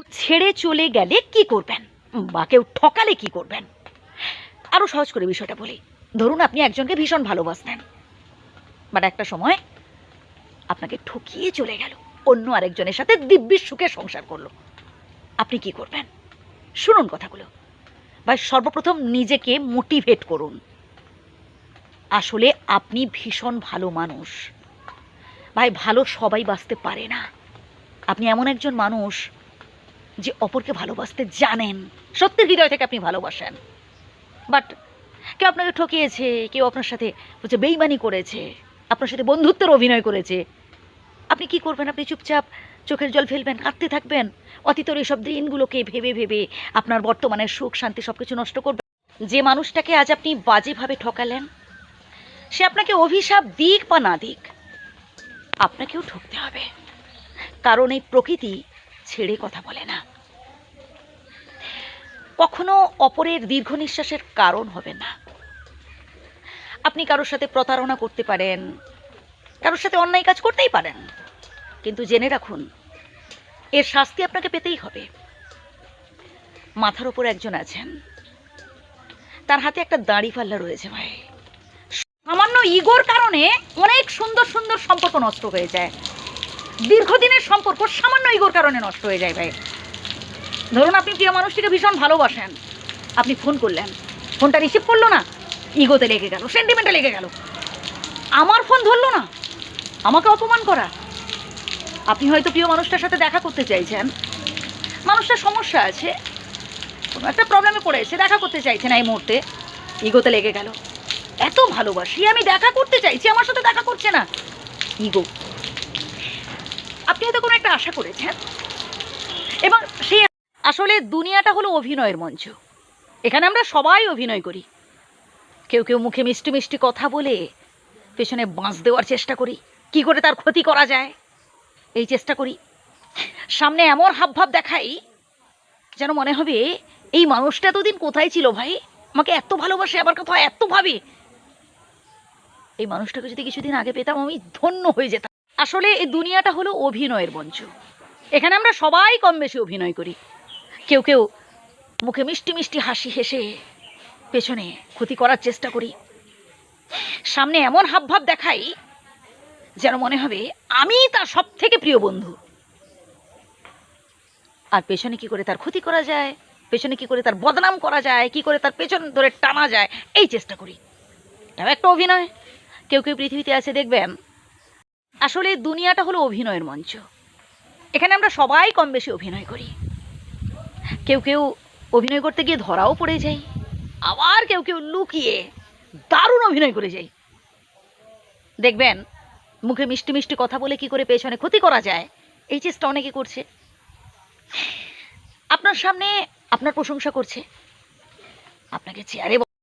কেউ ছেড়ে চলে গেলে কি করবেন? বা কেউ ঠকালে কি করবেন? আরও সহজ করে বিষয়টা বলি। ধরুন আপনি একজনকে ভীষণ ভালোবাসতেন। বাট একটা সময় আপনাকে ঠকিয়ে চলে গেল। অন্য আরেকজনের সাথে দিব্যি সুখে সংসার করল। আপনি কি করবেন? শুনুন কথাগুলো। ভাই, সর্বপ্রথম নিজেকে মোটিভেট করুন। আসলে আপনি ভীষণ ভালো মানুষ। ভাই, ভালো সবাই বাঁচতে পারে না। আপনি এমন একজন মানুষ যে অপরকে ভালোবাসতে জানেন। সত্যির হৃদয় থেকে আপনি ভালোবাসেন। বাট কেউ আপনাকে ঠকিয়েছে, কেউ আপনার সাথে হচ্ছে বেইমানি করেছে, আপনার সাথে বন্ধুত্বের অভিনয় করেছে, আপনি কি করবেন? আপনি চুপচাপ চোখের জল ফেলবেন, কাঁদতে থাকবেন? অতীতের এইসব দিনগুলোকে ভেবে ভেবে আপনার বর্তমানের সুখ, শান্তি সব কিছু নষ্ট করবেন যে মানুষটাকে আজ আপনি বাজেভাবে ঠকালেন, সে আপনাকে অভিশাপ দিক বা না দিক, আপনাকেও ঠকতে হবে। কারণ এই প্রকৃতি ছেড়ে কথা বলে না। কখনো অপরের দীর্ঘ নিঃশ্বাসের কারণ হবে না। আপনি কারোর সাথে প্রতারণা করতে পারেন, কারোর সাথে অন্যায় কাজ করতেই পারেন, কিন্তু জেনে রাখুন, এর শাস্তি আপনাকে পেতেই হবে। মাথার ওপর একজন আছেন, তার হাতে একটা দাড়ি পাল্লা রয়েছে ভাই। সামান্য ইগোর কারণে অনেক সুন্দর সুন্দর সম্পর্ক নষ্ট হয়ে যায়। দীর্ঘদিনের সম্পর্ক সামান্য ইগোর কারণে নষ্ট হয়ে যায় ভাই। ধরুন আপনি প্রিয় মানুষটিকে ভীষণ ভালোবাসেন। আপনি ফোন করলেন। ফোনটা রিসিভ করল না, ইগোতে লেগে গেল সেন্টিমেন্টে লেগে গেল। আমার ফোন ধরলো না, আমাকে অপমান করা। আপনি হয়তো প্রিয় মানুষটার সাথে দেখা করতে চাইছেন। মানুষটার সমস্যা আছে, কোনো একটা প্রবলেমে পড়েছে দেখা করতে চাইছে না এই মুহূর্তে, ইগোতে লেগে গেল। এত ভালোবাসি, আমি দেখা করতে চাইছি, আমার সাথে দেখা করছে না। ইগো আপনি হয়তো কোনো একটা আশা করেছেন। এবং সেই আসলে দুনিয়াটা হলো অভিনয়ের মঞ্চ। এখানে আমরা সবাই অভিনয় করি। কেউ কেউ মুখে মিষ্টি মিষ্টি কথা বলে, পেছনে বাঁশ দেওয়ার চেষ্টা করি। কি করে তার ক্ষতি করা যায়? এই চেষ্টা করি। সামনে এমন হাবভাব দেখাই, যেন মনে হবে, এই মানুষটা এতদিন কোথায় ছিল ভাই? আমাকে এত ভালোবাসে, আমার কথা এত ভাবে। এই মানুষটাকে যদি কিছুদিন আগে পেতাম, আমি ধন্য হয়ে যেতাম। আসলে এই দুনিয়াটা হলো অভিনয়ের মঞ্চ। এখানে আমরা সবাই কম বেশি অভিনয় করি। কেউ কেউ মুখে মিষ্টি মিষ্টি হাসি হেসে পেছনে ক্ষতি করার চেষ্টা করি। সামনে এমন হাবভাব দেখাই যেন মনে হবে আমি তার সব থেকে প্রিয় বন্ধু। আর পেছনে কি করে তার ক্ষতি করা যায়? পেছনে কি করে তার বদনাম করা যায়? কি করে তার পেছন ধরে টানা যায়? এই চেষ্টা করি। এটাও একটা অভিনয়। কেউ কেউ পৃথিবীতে আছে, দেখবেন আসলে দুনিয়াটা হলো অভিনয়ের মঞ্চ। এখানে আমরা সবাই কম বেশি অভিনয় করি। কেউ কেউ অভিনয় করতে গিয়ে ধরাও পড়ে যাই আবার কেউ কেউ লুকিয়ে দারুণ অভিনয় করে যাই দেখবেন, মুখে মিষ্টি মিষ্টি কথা বলে কি করে পেছনে ক্ষতি করা যায়, এই চেষ্টা অনেকে করছে। আপনার সামনে আপনার প্রশংসা করছে। আপনাকে চেয়ারে